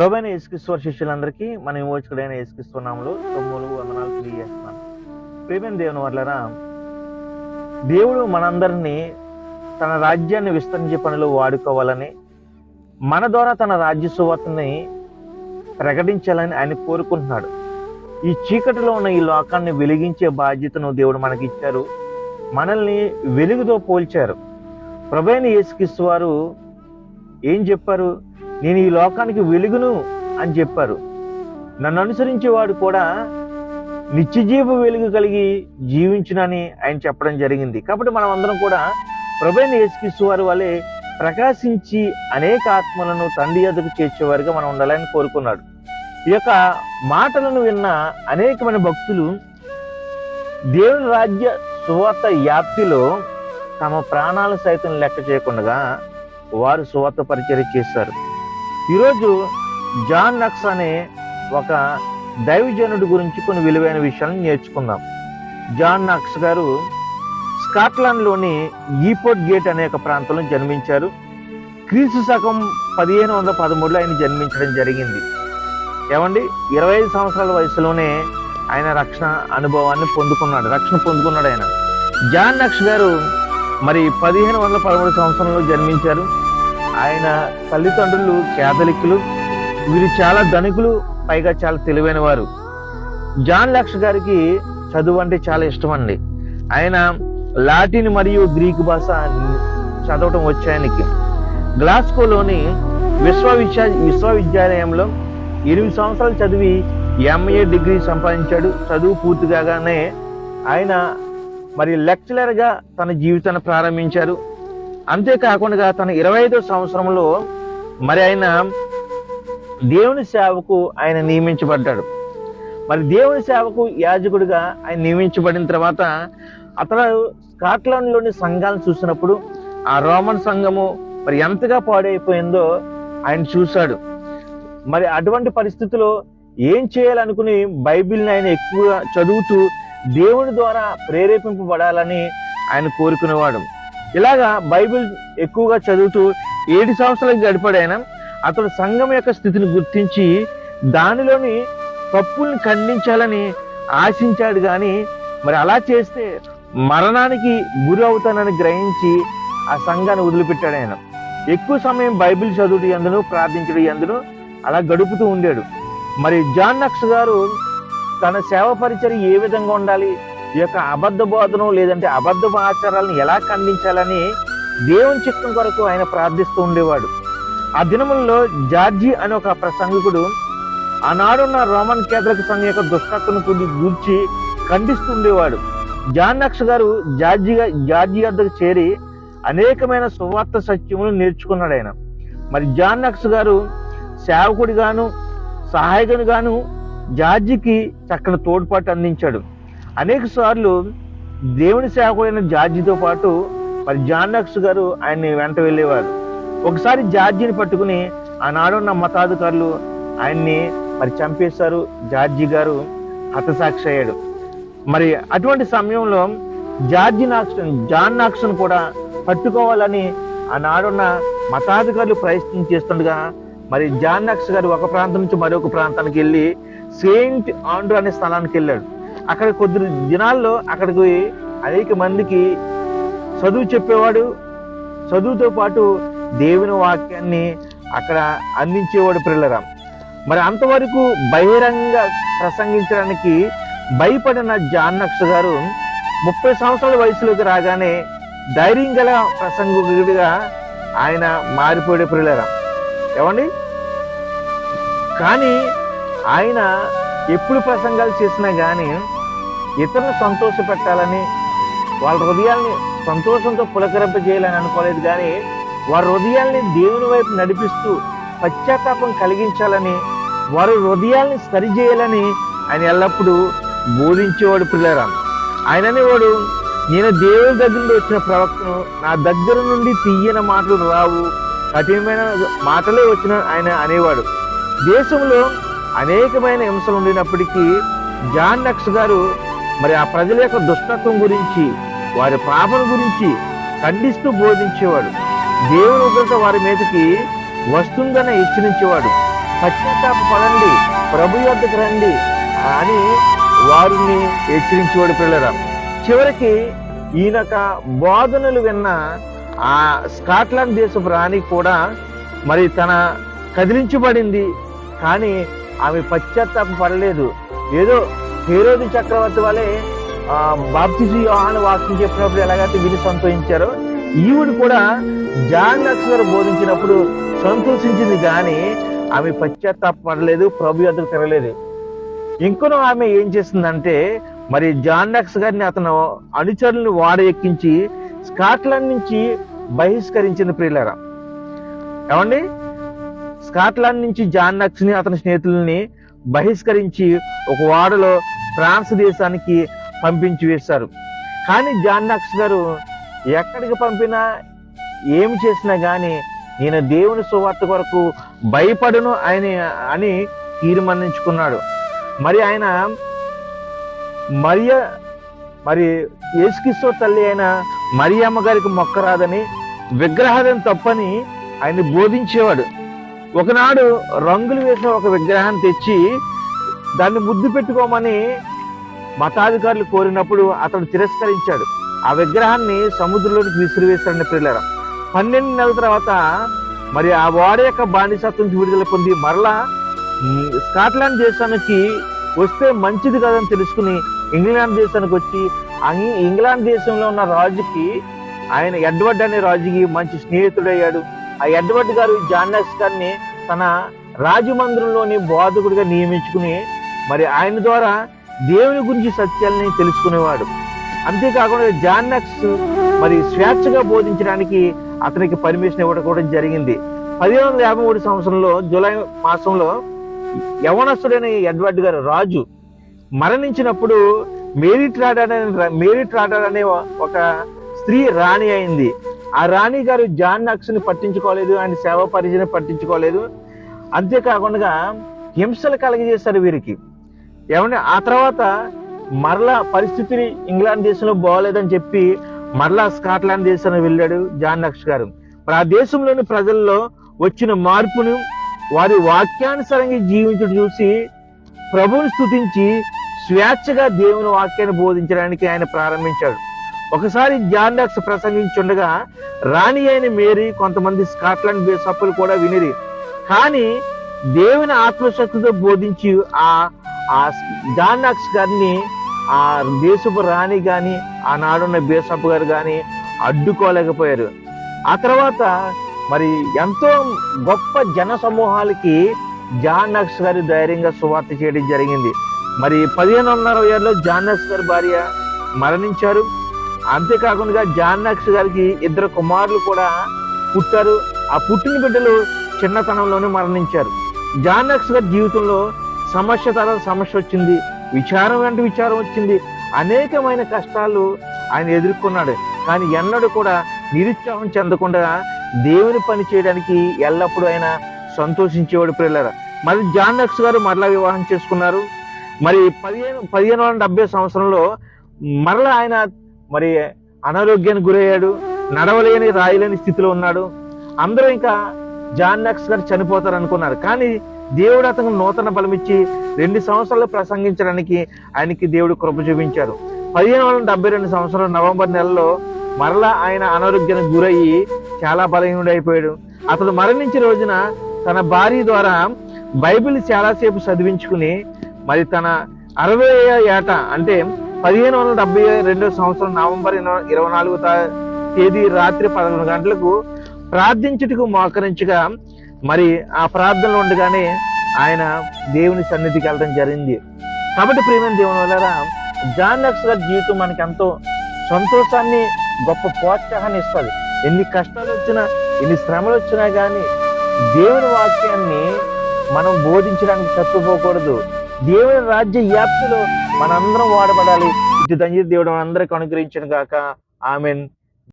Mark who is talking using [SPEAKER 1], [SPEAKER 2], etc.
[SPEAKER 1] ప్రభైన యేసుక్రీశ్వర శిష్యులందరికీ మన విమోచకుడైన యేసుక్రీస్తునాములు తొమ్మిది వందనాలు తెలియజేస్తున్నాను. ప్రేమైన దేవుని వల్లరా దేవుడు మనందరినీ తన రాజ్యాన్ని విస్తరించే పనిలో వాడుకోవాలని మన ద్వారా తన రాజ్య సువార్తని ప్రకటించాలని ఆయన కోరుకుంటున్నాడు. ఈ చీకటిలో ఉన్న ఈ లోకాన్ని వెలిగించే బాధ్యతను దేవుడు మనకి ఇచ్చారు మనల్ని వెలుగుతో పోల్చారు. ప్రభైన యేసుక్రీస్తు వారు ఏం చెప్పారు? నేను ఈ లోకానికి వెలుగును అని చెప్పారు. నన్ను అనుసరించేవాడు కూడా నిత్యజీవ వెలుగు కలిగి జీవించునని ఆయన చెప్పడం జరిగింది. కాబట్టి మనం అందరం కూడా ప్రభుని యేసుక్రీస్తు వారి వలె ప్రకాశించి అనేక ఆత్మలను తండ్రి ఎదుగు చేర్చేవారుగా మనం ఉండాలని కోరుకున్నాడు. ఈ యొక్క మాటలను విన్న అనేకమైన భక్తులు దేవుని రాజ్య సువార్త వ్యాప్తిలో తమ ప్రాణాలు సైతం లెక్క చేయకుండా వారు సువార్త పరిచయం చేశారు. ఈరోజు జాన్ నక్స్ అనే ఒక దైవజనుడి గురించి కొన్ని విలువైన విషయాలను నేర్చుకుందాం. జాన్ నక్స్ గారు స్కాట్లాండ్లోని ఈపోర్ట్ గేట్ అనే ఒక ప్రాంతంలో జన్మించారు. క్రీస్తు శకం పదిహేను వందల పదమూడులో ఆయన జన్మించడం జరిగింది. ఏమండి? ఇరవై ఐదు సంవత్సరాల వయసులోనే ఆయన రక్షణ అనుభవాన్ని పొందుకున్నాడు రక్షణ పొందుకున్నాడు ఆయన. జాన్ నక్స్ గారు మరి పదిహేను వందల పదమూడు సంవత్సరంలో జన్మించారు. ఆయన తల్లిదండ్రులు కేథలిక్కులు వీరు చాలా ధనికులు పైగా చాలా తెలివైన వారు జాన్ లక్ష గారికి చదువు అంటే చాలా ఇష్టం అండి. ఆయన లాటిన్ మరియు గ్రీక్ భాష చదవటం వచ్చాయనికి గ్లాస్కోలోని విశ్వవిద్యా విశ్వవిద్యాలయంలో ఎనిమిది సంవత్సరాలు చదివి ఎంఏ డిగ్రీ సంపాదించాడు. చదువు పూర్తి కాగానే ఆయన మరి లెక్చరర్గా తన జీవితాన్ని ప్రారంభించారు. అంతేకాకుండా తన ఇరవై ఐదో సంవత్సరంలో మరి ఆయన దేవుని సేవకు ఆయన నియమించబడ్డాడు. మరి దేవుని సేవకు యాజకుడిగా ఆయన నియమించబడిన తర్వాత అతను స్కాట్లాండ్లోని సంఘాలను చూసినప్పుడు ఆ రోమన్ సంఘము మరి ఎంతగా పాడైపోయిందో ఆయన చూశాడు. మరి అటువంటి పరిస్థితిలో ఏం చేయాలనుకుని బైబిల్ని ఆయన ఎక్కువగా చదువుతూ దేవుని ద్వారా ప్రేరేపింపబడాలని ఆయన కోరుకునేవాడు. ఇలాగా బైబిల్ ఎక్కువగా చదువుతూ ఏడు సంవత్సరాలకు గడిపాడు అతడు సంఘం యొక్క స్థితిని గుర్తించి దానిలోని తప్పుల్ని ఖండించాలని ఆశించాడు కానీ మరి అలా చేస్తే మరణానికి గురి అవుతానని గ్రహించి ఆ సంఘాన్ని వదిలిపెట్టాడు ఆయన. ఎక్కువ సమయం బైబిల్ చదువుడు ఎందును ప్రార్థించడం ఎందును అలా గడుపుతూ ఉండాడు. మరి జాన్ నక్స్ గారు తన సేవ పరిచయం ఏ విధంగా ఉండాలి? ఈ యొక్క అబద్ధ బోధను లేదంటే అబద్ధ ఆచారాలను ఎలా ఖండించాలని దేవుని చిత్తం కొరకు ఆయన ప్రార్థిస్తూ ఉండేవాడు. ఆ దినములలో జార్జి అనే ఒక ప్రసంగికుడు ఆనాడున్న రోమన్ కేథలిక్ సంఘం యొక్క దుష్టత్వను కొద్ది గూర్చి ఖండిస్తూ ఉండేవాడు. జాన్ గారు జార్జిగా జార్జి వద్దకు చేరి అనేకమైన సువార్త సత్యములు నేర్చుకున్నాడు ఆయన. మరి జాన్నక్స్ గారు సేవకుడిగాను సహాయకునిగాను జార్జికి చక్కని తోడ్పాటు అందించాడు. అనేక సార్లు దేవుని సేవకుడైన జార్జితో పాటు మరి జాన్ గారు ఆయన్ని వెంట వెళ్ళేవారు. ఒకసారి జార్జిని పట్టుకుని ఆనాడున్న మతాధికారులు ఆయన్ని మరి చంపేశారు. జార్జి గారు హతసాక్షి అయ్యాడు. మరి అటువంటి సమయంలో జార్జి నాక్సన్ జాన్ నాక్సన్ కూడా పట్టుకోవాలని ఆనాడున్న మతాధికారులు ప్రయత్నం చేస్తుండగా మరి జాన్ నాక్స్ గారు ఒక ప్రాంతం నుంచి మరొక ప్రాంతానికి వెళ్ళి సెయింట్ ఆండ్రూ అనే స్థలానికి వెళ్ళాడు. అక్కడ కొద్ది దినాల్లో అక్కడికి అనేక మందికి చదువు చెప్పేవాడు. చదువుతో పాటు దేవుని వాక్యాన్ని అక్కడ అందించేవాడు పిల్లరా మరి అంతవరకు బహిరంగ ప్రసంగించడానికి భయపడిన జాన్నక్స్ గారు ముప్పై సంవత్సరాల వయసులోకి రాగానే ధైర్యం గల ప్రసంగుడిగా ఆయన మారిపోయే పిల్లరా ఏమండి? కానీ ఆయన ఎప్పుడు ప్రసంగాలు చేసినా కానీ ఇతరులను సంతోష పెట్టాలని వాళ్ళ హృదయాల్ని సంతోషంతో పులకరింప చేయాలని అనుకోలేదు కానీ వారి హృదయాల్ని దేవుని వైపు నడిపిస్తూ పశ్చాత్తాపం కలిగించాలని వారి హృదయాల్ని సరిచేయాలని ఆయన ఎల్లప్పుడూ బోధించేవాడు పిల్లరా ఆయన అనేవాడు నేను దేవుని దగ్గర నుండి వచ్చిన ప్రవక్తను నా దగ్గర నుండి తీయన మాటలు రావు కఠినమైన మాటలే వచ్చిన ఆయన అనేవాడు. దేశంలో అనేకమైన హింసలు ఉండినప్పటికీ జాన్ నక్స్ గారు మరి ఆ ప్రజల యొక్క దుష్టత్వం గురించి వారి పాపను గురించి ఖండిస్తూ బోధించేవాడు. దేవుని ఉగ్రత వారి మీదకి వస్తుందని హెచ్చరించేవాడు. పశ్చాత్తాప పడండి ప్రభు యొద్దకు రండి అని వారిని హెచ్చరించేవాడు పిల్లరా. చివరికి ఈయనక బోధనలు విన్న ఆ స్కాట్లాండ్ దేశపు రాణి కూడా మరి తన కదిలించబడింది. కానీ ఆమె పశ్చాత్తాప పడలేదు. ఏదో హేరోది చక్రవర్తి వలె ఆ, బాప్తిజు యోహాను వాక్యం చెప్పినప్పుడు ఎలాగైతే విని సంతోషించారో ఈవిడ కూడా జాన్ నక్స్ గారు బోధించినప్పుడు సంతోషించింది కానీ ఆమె పశ్చాత్తాపడలేదు ప్రభు యొద్దకు తిరగలేదు. ఇంకొన ఆమె ఏం చేసిందంటే మరి జాన్ నక్స్ గారిని అతను అనుచరులను వాడ ఎక్కించి స్కాట్లాండ్ నుంచి బహిష్కరించింది ప్రియులరా. ఏమండి? స్కాట్లాండ్ నుంచి జాన్ నక్స్ని అతని స్నేహితుల్ని బహిష్కరించి ఒక వాడలో ఫ్రాన్స్ దేశానికి పంపించి వేశారు. కానీ జాన్ గారు ఎక్కడికి పంపినా ఏమి చేసినా గాని నేను దేవుని సువార్త కొరకు భయపడను ఆయన అని తీర్మానించుకున్నాడు. మరి ఆయన మరియ మరి యేసుక్రీస్తు తల్లి అయిన మరియమ్మ గారికి మొక్కరాదని విగ్రహాలను తప్పని ఆయన బోధించేవాడు. ఒకనాడు రంగులు వేసిన ఒక విగ్రహాన్ని తెచ్చి దాన్ని ముద్దు పెట్టుకోమని మతాధికారులు కోరినప్పుడు అతడు తిరస్కరించాడు. ఆ విగ్రహాన్ని సముద్రంలోకి విసిరివేశాడని పిల్లరా పన్నెండు నెలల తర్వాత మరి ఆ వాడ యొక్క బానిసత్వం విడుదల పొంది మరలా స్కాట్లాండ్ దేశానికి వస్తే మంచిది కదని తెలుసుకుని ఇంగ్లాండ్ దేశానికి వచ్చి ఇంగ్లాండ్ దేశంలో ఉన్న రాజుకి ఆయన ఎడ్వర్డ్ అనే రాజుకి మంచి స్నేహితుడయ్యాడు. ఆ ఎడ్వర్డ్ గారు జాన్నెస్ గారిని తన రాజమందిరంలోని బోధకుడిగా నియమించుకుని మరి ఆయన ద్వారా దేవుని గురించి సత్యాలని తెలుసుకునేవాడు. అంతేకాకుండా జాన్నక్స్ మరి స్వేచ్ఛగా బోధించడానికి అతనికి పర్మిషన్ ఇవ్వడం కూడా జరిగింది. పదిహేను వందల యాభై మూడు సంవత్సరంలో జూలై మాసంలో యవనస్తుడైన ఎడ్వర్డ్ గారు రాజు మరణించినప్పుడు మేరీ ట్రాడర్ అనే మేరీ ట్రాడర్ అనే ఒక స్త్రీ రాణి అయింది. ఆ రాణి గారు జాన్ నక్స్ని పట్టించుకోలేదు ఆయన సేవ పరిచయం పట్టించుకోలేదు. అంతేకాకుండా హింసలు కలగజేశారు వీరికి. ఏమంటే ఆ తర్వాత మరలా పరిస్థితిని ఇంగ్లాండ్ దేశంలో బాగోలేదని చెప్పి మరలా స్కాట్లాండ్ దేశానికి వెళ్ళాడు జాన్ నక్స్ గారు. మరి ఆ దేశంలోని ప్రజల్లో వచ్చిన మార్పును వారి వాక్యానుసారంగా జీవించడం చూసి ప్రభువుని స్తుతించి స్వేచ్ఛగా దేవుని వాక్యాన్ని బోధించడానికి ఆయన ప్రారంభించాడు. ఒకసారి జాన్ ప్రసంగించుండగా రాణి అయిన మేరీ కొంతమంది స్కాట్లాండ్ బిషప్పులు కూడా వినిరి. కానీ దేవుని ఆత్మశక్తితో బోధించి ఆ ఆ జాండాక్స్ గారిని ఆ దేశపు రాణి గాని ఆనాడున్న బేసప్ గారు గాని అడ్డుకోలేకపోయారు. ఆ తర్వాత మరి ఎంతో గొప్ప జన సమూహాలకి జాన్ గారి ధైర్యంగా సువార్త చేయడం జరిగింది. మరి పదిహేను వందల ఏళ్ళలో జాన్ నక్స్ గారి భార్య మరణించారు. అంతేకాకుండా జాన్నక్స్ గారికి ఇద్దరు కుమారులు కూడా పుట్టారు. ఆ పుట్టిన బిడ్డలు చిన్నతనంలోనే మరణించారు. జాన్నక్స్ గారి జీవితంలో సమస్య తర్వాత సమస్య వచ్చింది విచారం వెంట విచారం వచ్చింది అనేకమైన కష్టాలు ఆయన ఎదుర్కొన్నాడు. కానీ ఎన్నడూ కూడా నిరుత్సాహం చెందకుండా దేవుని పని చేయడానికి ఎల్లప్పుడూ ఆయన సంతోషించేవాడు పిల్లరా మరి జాన్నక్స్ గారు మరలా వివాహం చేసుకున్నారు. మరి పదిహేను పదిహేను వందల డెబ్బై సంవత్సరంలో మరలా ఆయన మరి అనారోగ్యానికి గురయ్యాడు నడవలేని రాయలేని స్థితిలో ఉన్నాడు. అందరూ ఇంకా జాన్ నక్స్ గారు చనిపోతారు అనుకున్నారు. కానీ దేవుడు అతను నూతన బలమిచ్చి రెండు సంవత్సరాలు ప్రసంగించడానికి ఆయనకి దేవుడు కృప చూపించారు. పదిహేను వందల డెబ్బై రెండు సంవత్సరం నవంబర్ నెలలో మరలా ఆయన అనారోగ్యానికి గురయ్యి చాలా బలహీనుడు అయిపోయాడు. అతడు మరణించిన రోజున తన భార్య ద్వారా బైబిల్ చాలాసేపు చదివించుకుని మరి తన అరవై ఏట అంటే పదిహేను వందల డెబ్బై రెండో సంవత్సరం నవంబర్ ఇరవై- నాలుగు తేదీ రాత్రి పదకొండు గంటలకు ప్రార్థించుటకు మోకరించగా మరి ఆ ప్రార్థనలు ఉండగానే ఆయన దేవుని సన్నిధికి వెళ్ళడం జరిగింది. కాబట్టి ప్రియమైన దేవుని వల్ల జాన్ గారి జీవితం మనకి ఎంతో సంతోషాన్ని గొప్ప ప్రోత్సాహాన్ని ఇస్తుంది. ఎన్ని కష్టాలు వచ్చినా ఎన్ని శ్రమలు వచ్చినా కానీ దేవుని వాక్యాన్ని మనం బోధించడానికి తప్పిపోకూడదు. దేవుని రాజ్య వ్యాప్తిలో మనందరం వాడబడాలి. ఇది దంజి దేవుడు అందరికి అనుగ్రహించను గాక. ఆమెన్.